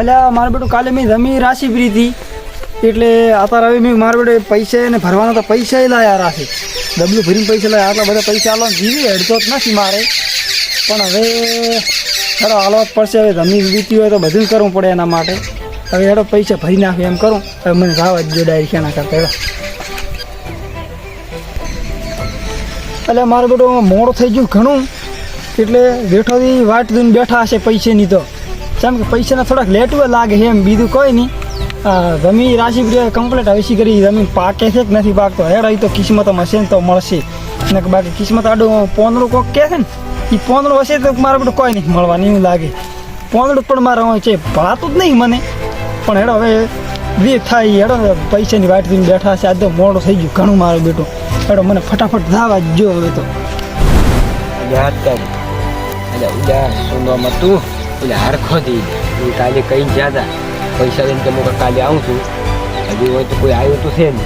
અલ્યા મારે બેટું કાલે મેં જમી રાશિ ભરી હતી. એટલે અત્યારે હવે મેં મારા બેટે પૈસા ને ભરવાના તો પૈસા લાયા રાખે. ડબલું ભરીને પૈસા લાયા, આટલા બધા પૈસા આલો જીવી હેડતો જ નથી મારે. પણ હવે હેડો, હાલવા જ પડશે. હવે જમી વીતી હોય તો બધું કરવું પડે એના માટે. હવે હેડો, પૈસા ભરી નાખે એમ કરું. હવે મને ભાવ જ જો ડાયરી ક્યાં કરતા, હેડો. એટલે મારે બેટું મોડું થઈ ગયું ઘણું. એટલે બેઠોથી વાટ દઈને બેઠા હશે પૈસાની તો. કેમ કે પૈસાના થોડાક લેટ લાગે છે એમ બીજું કોઈ નહીં. જમીન રાશિ કમ્પ્લીટ હવેસી કરી જમીન પાકે છે કે નથી પાકતો? હેડ અહીં તો કિસ્મતમાં હશે ને તો મળશે. ને બાકી કિસ્મત આડું પોંદડું કોક કહે છે ને એ પોંદડું હશે તો મારે બધું કોઈ નહીં મળવાની એવું લાગે. પોંદડું પણ મારે હોય છે. ભાતું જ નહીં મને. પણ હેડો, હવે વીર થાય હેડો, પૈસાની વાટ દઈને બેઠા છે. આજ તો મોડું થઈ ગયું, ઘણું મારું બેટું. હેડો, મને ફટાફટ ધાવા જ હવે તો. યાદ કર. ઉડા સુનવામાં તું. એટલે હરખો થઈ હું કાલે કઈ જ્યાં હતા પૈસા લઈને તમે કાલે આવું છું. હજી હોય તો કોઈ આવ્યું તો છે ને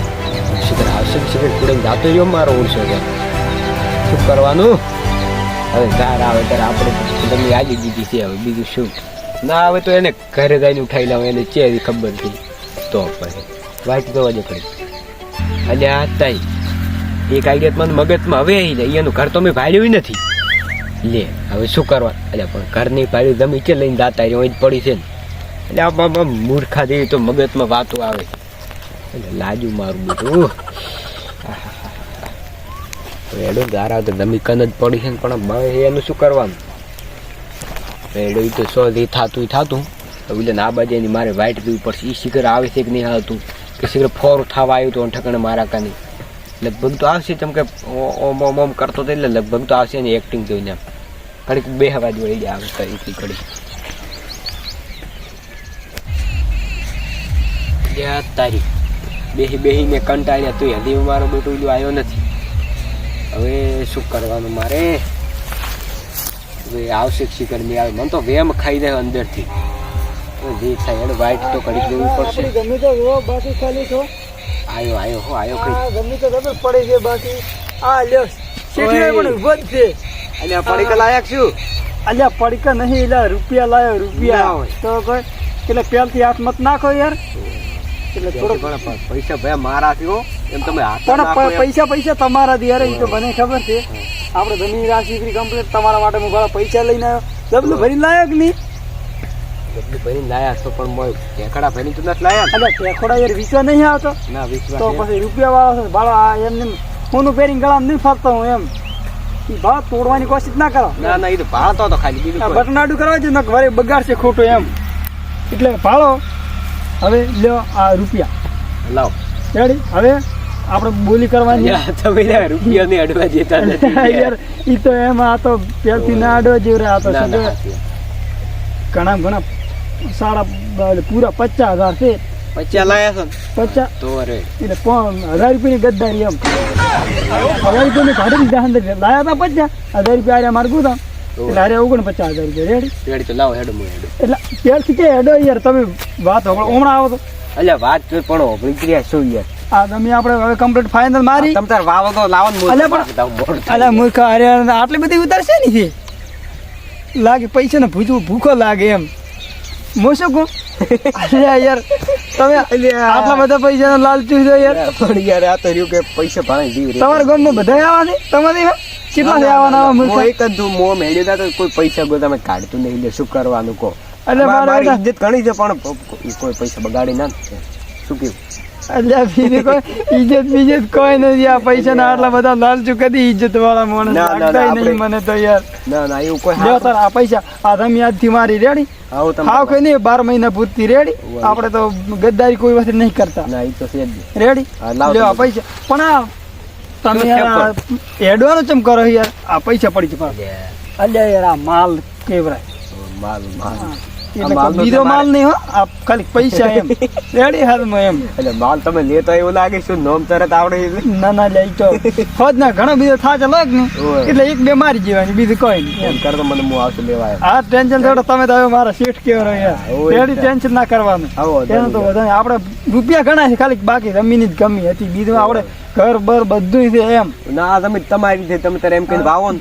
શિખર આવશે શિખર? કુડીને જાતો રહ્યો મારો ઓળશો છે. શું કરવાનું? હવે ધાર આવે ત્યારે આપણે તમે આજે દીધી છે. હવે બીજું શું? ના આવે તો એને ઘરે જઈને ઉઠાવી લાવ. એને ચેરી ખબર થઈ તો પછી વાત તો વજે પડી. અલ્યા તાઈ, એક આઈડિયા મને મગજમાં હવે આવી જાય. એનું ઘર તો મેં ભાડ્યું નથી. લે, હવે શું કરવા? એટલે પણ ઘરની પાડી જમી છે લઈને દાતા હોય જ પડી છે ને. એટલે આમાં મૂર્ખા જેવી તો મગજમાં વાતો આવે એટલે લાજુ મારું બધું રેડો ગારા તો જમી કન જ પડી છે ને, પણ એનું શું કરવાનું? રેડો એ તો સો જે થાતું થતું. એટલે ના બાજે એની મારે વાઇટ દેવું પડશે. એ શિખર આવે છે કે નહીં આવતું કે શિખર ફોર થવા આવ્યું તો ઠકણે મારા કાની લગભગ તો આવશે. જેમ કે ઓમ ઓમ ઓમ કરતો હતો એટલે લગભગ તો આવશે એની એક્ટિંગ જોઈને આમ ઘડીક બે હવા જોઈ જાય આવે કઈ ઘડી તારી બેહી બેહીને કંટાળ્યા તું હજી મારો બેટો આવ્યો નથી. હવે શું કરવાનું મારે? હવે આવશે નહીં આવે મને તો વેમ ખાઈ દે અંદરથી. જે થાય એને વાઇટ તો ઘડીક દેવું પડશે. ગમે તો બાકી ખાલી છો આયો આયો હો આયો કઈ આ ગમે તો ખબર પડે છે બાકી. આ લ્યો સીટી પણ ઊભો જ છે. અલ્યા પડીકા લાયક શું? અલ્યા પડીકા નહીં એટલે રૂપિયા લાયો રૂપિયા. તો કોઈ એટલે પેલથી હાથ મત નાખો યાર. એટલે થોડો પૈસા ભાઈ મારા થયો એમ તમે હાથ પણ પૈસા પૈસા તમારા દી યાર એ તો મને ખબર છે. આપણે જમીન રાશિ કમ્પ્લીટ તમારા માટે હું ઘણા પૈસા લઈને આવ્યો. ડબલું ભરી લાયો કે નહીં? ડબલું ભરીને લાયા છો પણ મોય ઢેકડા ભરીને તો નથી લાયા અરે ટેકોડા યાર વિશ્વા નહીં આવતો. ના વિશ્વા તો પછી રૂપિયા વાળો છે બાળો આ એમને ફોનું પહેરીને ગળામાં નહીં ફરતો હું એમ. ભાવ તોડવાની કોશિશ ના કરો. ના ના એ તો ભાળતો તો ખાલી બીજું બટનાડું કરવા છે ને વરે બગાડશે ખોટું એમ. એટલે ભાળો હવે લ્યો આ રૂપિયા. લાવો. રેડી હવે આપણે બોલી કરવાની તમે રૂપિયા રૂપિયાની અડવા જતા નથી યાર. ઈ તો એમ આ તો પેલથી ના અડવા જેવું આ તો ના, ના? ઘણા ઘણા સાડા પૂરા પચાસ હજાર છે. પૈસા લાયા છો પચાસ. તો એટલે હજાર રૂપિયાની ગદ્દારી એમ. હજાર રૂપિયાની ભાડે લીધા લાયા હતા પચાસ. હજાર રૂપિયા આરે માર્ગું હતા એટલે પચાસ હજાર રૂપિયા? રેડી રેડી તો લાવો હેડો હું હેડો. એટલે ત્યારથી કે હેડો યાર તમે વાત હમણાં હમણાં આવો તો. અલ્યા વાત તો પણ હોભળી શું યાર? આ તમે આપણે હવે કમ્પ્લીટ ફાઇનલ મારી. તમ તાર વાવો તો લાવો ને અલ્યા, પણ- મૂર્ખ અરે આટલી બધી ઉતારશે ને લાગે પૈસા ને ભૂજવું ભૂખો લાગે એમ. હું શું કહું અરે યાર તમે આટલા બધા પૈસા લાલચુ છો યાર. પણ યાર આ તો રહ્યું કે પૈસા ભાણે જીવ તમારા ગામમાં બધા આવવાની તમારે? કેટલા આવવાના આવા એક જ તું મોં મેળ્યો તો કોઈ પૈસા કોઈ તમે કાઢતું નહીં લે શું કરવાનું કહો? એટલે મારી ઇજ્જત ઘણી છે પણ કોઈ પૈસા બગાડી ના શું કેવું અલ્યા બીજી કોઈ ઇજ્જત બીજત કોઈ નથી. આ પૈસા ના આટલા બધા લાલચુ કદી ઇજ્જત વાળા માણસ લાગતાય નહીં મને તો યાર. ના ના એવું કોઈ જો તાર આ પૈસા આ યાદથી મારી રેડી? આવો તમે હાવ કોઈ નહીં બાર મહિના પૂરતી રેડી. આપણે તો ગદ્દારી કોઈ વખત નહીં કરતા. ના એ તો છે રેડી? લ્યો આ પૈસા પણ આ તમે એડવાનો ચમ કરો યાર? આ પૈસા પડી પાછા. અલ્યા યાર આ માલ કેવરાય. માલ માલ. એટલે બીજો માલ નહીં હો. આ ખાલી પૈસા એમ. રેડી હાથમાં એમ. એટલે માલ તમે લેતા એવું લાગે શું નોમ તરત આવડે ના ના લઈ તો હોજ ના ઘણો બીજો થાચ અલગ ને. એટલે એક બે મારી જેવાની બીજું કોઈ નહીં. એમ કરતો મને હું આવશે લેવા આ ટેન્શન થોડો તમે તો હવે મારા શેઠ કેવો રહ્યો. રેડી ટેન્શન ના કરવાનું. એનું તો બધા આપણે રૂપિયા ઘણા છે ખાલી બાકી જમીન જ ગમી હતી. બીજું આપણે ઘર બર બધું છે એમ. ના તમે તમારી રીતે તમે તારે એમ કહીને ભાવો ને.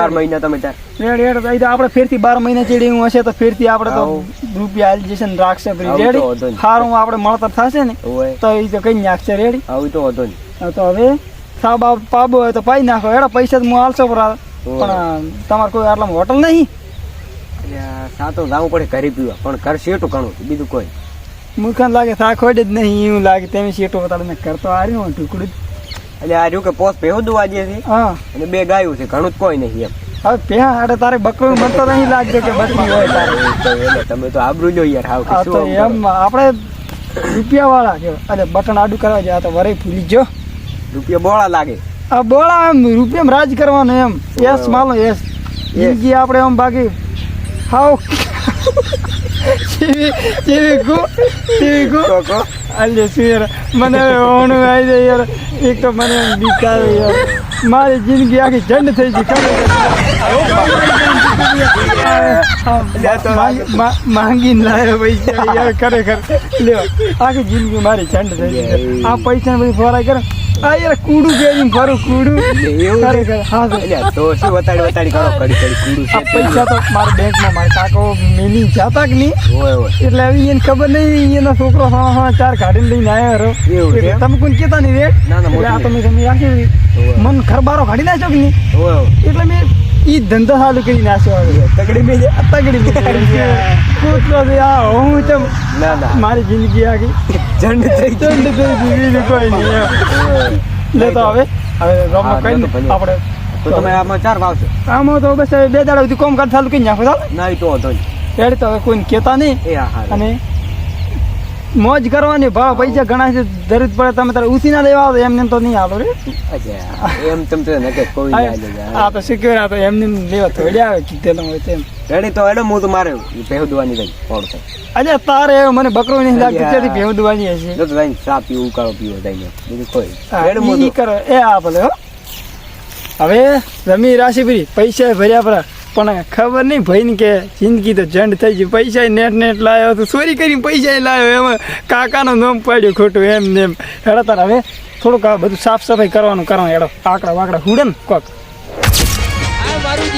બાર મહિના તમે ત્યાં રેડ આપણે ફેરથી બાર મહિના ચડી હશે તો ફેરથી આપણે તો. રૂપિયા આલી જશે ને રાખશે રેડી હારું. આપણે મળતર થશે ને તો એ તો કઈ નાખશે રેડી આવું તો વાંધો તો હવે સાબ પાબો હોય તો પાઈ નાખો. એડા પૈસા હું પર પણ તમારે કોઈ આટલા હોટલ નહીં? સાતો લાવવું પડે ઘરે પીવા પણ ઘર શેટું ઘણું બીજું કોઈ મુખાન લાગે થાક ખોડે જ નહીં એવું લાગે તેમ સીટો બતાડે મેં કરતો આ રહ્યું ટુકડું એટલે આ રહ્યું કે પોસ ભેહું દુવા દે છે? હા. અને બે ગાયું છે ઘણું જ કોઈ નહીં એમ. હવે ત્યાં હાડે તારે બકરું મનતો નહીં લાગતો કે બકરી હોય તારે. એટલે તમે તો આબરૂ જો યાર હાવ તો એમ આપણે રૂપિયા વાળા કે અરે બટન આડું કરવા જાય તો વરે ભૂલી જો રૂપિયા બોળા લાગે. આ બોળા એમ રૂપિયામાં રાજ કરવાનું એમ. યસ માલો યસ જિંદગી આપણે એમ બાકી હાવ. જેવી જેવી ગુ જેવી ગુ. શું યાર મને ઓણું આવી જાય યાર. એક તો મને એમ યાર. મારી જિંદગી આખી ઝંડ થઈ ગઈ. માંગીને લાવ્યો પૈસા. યાર ખરેખર. લ્યો આખી જિંદગી મારી ઝંડ થઈ ગઈ આ પૈસા બધી ફોરાય કરે. આ યાર કુડું કે ફરું કૂડું. એવું હા સર તો શું વતાડી વતાડી કરો? કરી કરી કૂડું છે પૈસા તો મારા બેંકમાં મારા કાકો મેલી જાતા કે નહીં? ઓય એટલે એને ખબર નહીં એનો છોકરો હા હા ચાર કાઢીને લઈને આવ્યો એવું તમે કોઈ કહેતા નહીં રે? ના, ના, આ તમે તમે રાખી. મન ખરબારો કાઢી નાખ્યો કે નહીં. એટલે મેં ઈ ધંધો ચાલુ કરી નાખ્યો હવે તગડી મેં જે- આ તગડી મેં કૂતરો છે આ હું ચમ ના ના મારી જિંદગી આખી જંડ થઈ ગઈ. દંડ થઈ ગઈ બીજું કોઈ નહીં. લે તો હવે હવે રમો કઈ તો ભલે. આપણે તો તમે આમાં ચાર વાવશો આમાં તો બસ બે દાડા સુધી કોમ કાઢ ચાલુ કરી નાખો ના તો વાંધો નહીં તો કોઈને કહેતા નહીં અને મોજ કરવાની ભાવ પૈસા ઘણા છે જરૂર પડે તમે તારે ઉસી ના લેવા આવો એમને એમ તો નહીં આવો રે. એમ તમ તો નકે કોઈ આ તો સિક્યોર આ તો એમને એમ લેવા થોડી આવે કીધેલો હોય તેમ રેડી તો એડો હું તો મારે ભેવદવાની દવાની થઈ ફોડ થાય અજે તારે મને બકરો નહીં લાગતું તેથી ભેવું દવાની હશે? તો જઈને ચા પીવું ઉકાળો પીવો જઈને બીજું કોઈ મો હું કરો. એ આ ભલે હો. હવે જમી રાશિ પૈસા ભર્યા પરા. પણ ખબર નહીં ભાઈ કે જિંદગી તો જંડ થઈ ગઈ. પૈસા નેટ નેટ લાવ્યો તો ચોરી કરીને પૈસા લાવ્યો એમાં કાકાનો નોમ પાડ્યું ખોટું એમ ને એમ. હેડો તાર હવે. થોડુંક આ બધું સાફ સફાઈ કરવાનું કરવાનું. હેડો આકડા વાકડા હુડે ને કોક. મારું